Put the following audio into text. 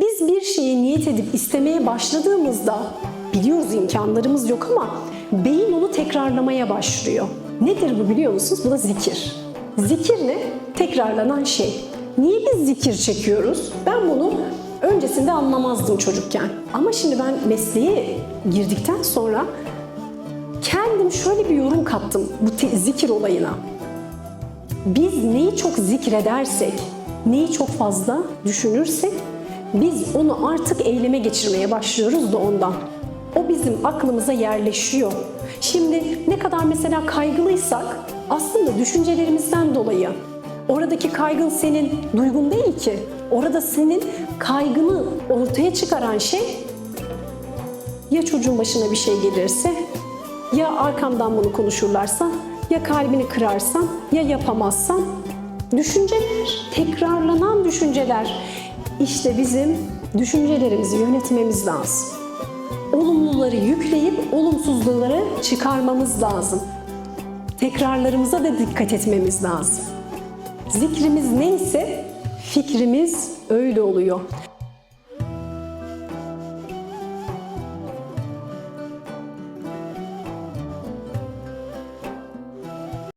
Biz bir şeyi niyet edip istemeye başladığımızda biliyoruz imkanlarımız yok ama beyin onu tekrarlamaya başlıyor. Nedir bu biliyor musunuz? Bu da zikir. Zikir ne? Tekrarlanan şey. Niye biz zikir çekiyoruz? Ben bunu öncesinde anlamazdım çocukken. Ama şimdi ben mesleğe girdikten sonra kendim şöyle bir yorum kattım bu zikir olayına. Biz neyi çok zikredersek, neyi çok fazla düşünürsek biz onu artık eyleme geçirmeye başlıyoruz da ondan. O bizim aklımıza yerleşiyor. Şimdi ne kadar mesela kaygılıysak aslında düşüncelerimizden dolayı oradaki kaygın senin duygun değil ki. Orada senin kaygını ortaya çıkaran şey ya çocuğun başına bir şey gelirse, ya arkamdan bunu konuşurlarsa, ya kalbini kırarsam, ya yapamazsam. Düşünceler, tekrarlanan düşünceler. İşte bizim düşüncelerimizi yönetmemiz lazım. Olumluları yükleyip olumsuzlukları çıkarmamız lazım. Tekrarlarımıza da dikkat etmemiz lazım. Zikrimiz neyse fikrimiz öyle oluyor.